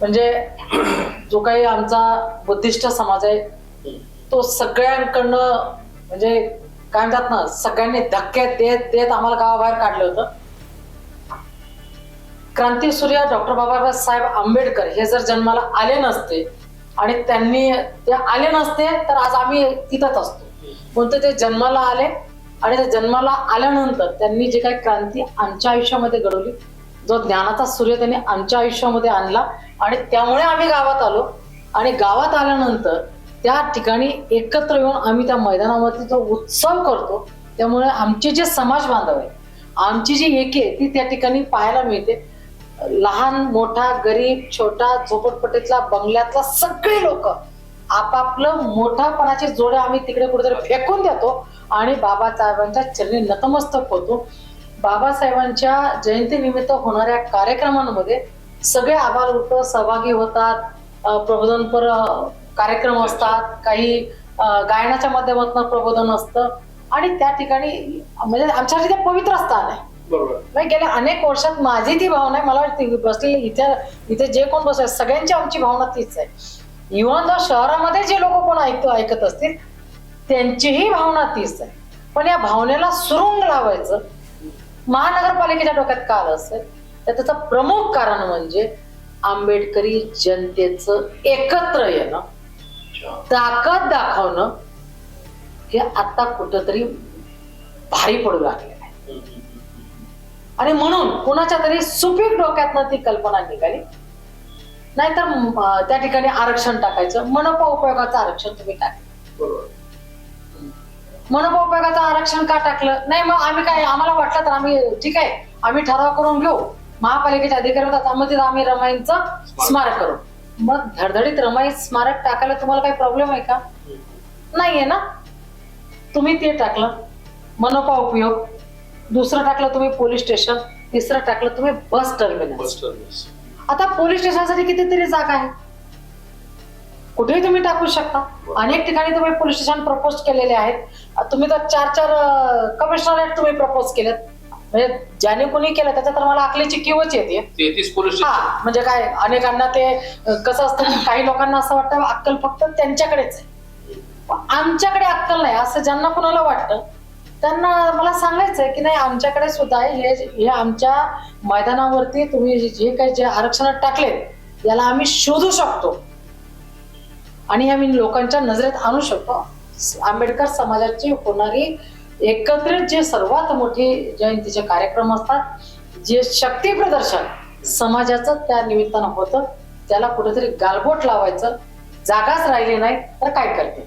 म्हणजे जो काही आमचा बुद्धिस्ट समाज आहे तो सगळ्यांकडनं म्हणजे काय म्हणतात ना सगळ्यांनी धक्के देत देत आम्हाला गावाबाहेर काढलं होतं. क्रांतीसूर्य डॉक्टर बाबासाहेब साहेब आंबेडकर हे जर जन्माला आले नसते आणि त्यांनी ते आले नसते तर आज आम्ही तिथंच असतो. कोणतं ते जन्माला आले आणि ते जन्माला आल्यानंतर त्यांनी जे काही क्रांती आमच्या आयुष्यामध्ये घडवली जो ज्ञानाचा सूर्य त्यांनी आमच्या आयुष्यामध्ये आणला आणि त्यामुळे आम्ही गावात आलो. आणि गावात आल्यानंतर त्या ठिकाणी एकत्र येऊन आम्ही त्या मैदानावरती जो उत्सव करतो त्यामुळे आमचे जे समाज बांधव आहे आमची जी एकी आहे ती त्या ठिकाणी पाहायला मिळते. लहान मोठा गरीब छोटा झोपडपट्टीतला बंगल्यातला सगळे लोक आपापलं मोठापणाचे जोडे आम्ही तिकडे कुठेतरी फेकून देतो आणि बाबासाहेबांच्या चरणी नतमस्तक होतो. बाबासाहेबांच्या जयंतीनिमित्त होणाऱ्या कार्यक्रमांमध्ये सगळे आभार वृत्त सहभागी होतात प्रबोधनपर कार्यक्रम असतात काही गायनाच्या माध्यमातून प्रबोधन असतं. आणि त्या ठिकाणी म्हणजे आमच्यासाठी ते पवित्र स्थान आहे. बरोबर. गेल्या अनेक वर्षात माझी ती भावना आहे मला वाटते बसलेले इथे इथे जे कोण बसले सगळ्यांची आमची भावना तीच आहे. इव्हन जर शहरामध्ये जे लोक कोण ऐकत ऐकत असतील त्यांचीही भावना तीच आहे. पण या भावनेला सुरुंग लावायचं महानगरपालिकेच्या डोक्यात का आलं असेल. तर त्याचं प्रमुख कारण म्हणजे आंबेडकरी जनतेचं एकत्र येणं. ताकद दाखवणं. हे आता कुठंतरी भारी पडू लागले आहे आणि म्हणून कुणाच्या तरी सुपीक डोक्यातनं ती कल्पना निघाली. नाहीतर त्या ठिकाणी आरक्षण टाकायचं. मनपा उपयोगाचं आरक्षण तुम्ही टाकलं मनपा उपयोगाचं आरक्षण का टाकलं? नाही मग आम्ही काय आम्हाला वाटलं तर आम्ही ठीक आहे आम्ही ठराव करून घेऊ. महापालिकेचे अधिकारी होतात त्यामध्ये आम्ही रमाईंचं स्मारक करू. मग धडधडीत रमाई स्मारक टाकायला तुम्हाला काही प्रॉब्लेम आहे का? नाहीये ना? तुम्ही ते टाकलं मनपा उपयोग. दुसरं टाकलं तुम्ही पोलीस स्टेशन. तिसरं टाकलं तुम्ही बस टर्मिनल. आता पोलीस स्टेशनसाठी कितीतरी जागा आहे. कुठेही तुम्ही टाकू शकता. अनेक ठिकाणी तुम्ही पोलीस स्टेशन प्रपोज केलेले आहेत. तुम्ही तर चार चार कमिशनरेट तुम्ही प्रपोज केलेत. म्हणजे ज्याने कोणी केलं त्याच्या तर मला अकलेची किवच येते. हा म्हणजे काय अनेकांना ते कसं असतं की काही लोकांना असं वाटतं अक्कल फक्त त्यांच्याकडेच आहे. आमच्याकडे अक्कल नाही असं ज्यांना कुणाला वाटतं त्यांना मला सांगायचंय की नाही आमच्याकडे सुद्धा आहे. हे हे आमच्या मैदानावरती तुम्ही जे- जे काही जे आरक्षणात टाकले याला आम्ही शोधू शकतो. आणि आम्ही लोकांच्या नजरेत आणू शकतो. आंबेडकर समाजाची होणारी एकत्रित जे सर्वात मोठे जयंतीचे कार्यक्रम असतात जे शक्ती प्रदर्शन समाजाचं त्या निमित्तानं होतं त्याला कुठेतरी गालबोट लावायचं जागाच राहिली नाही तर काय करते?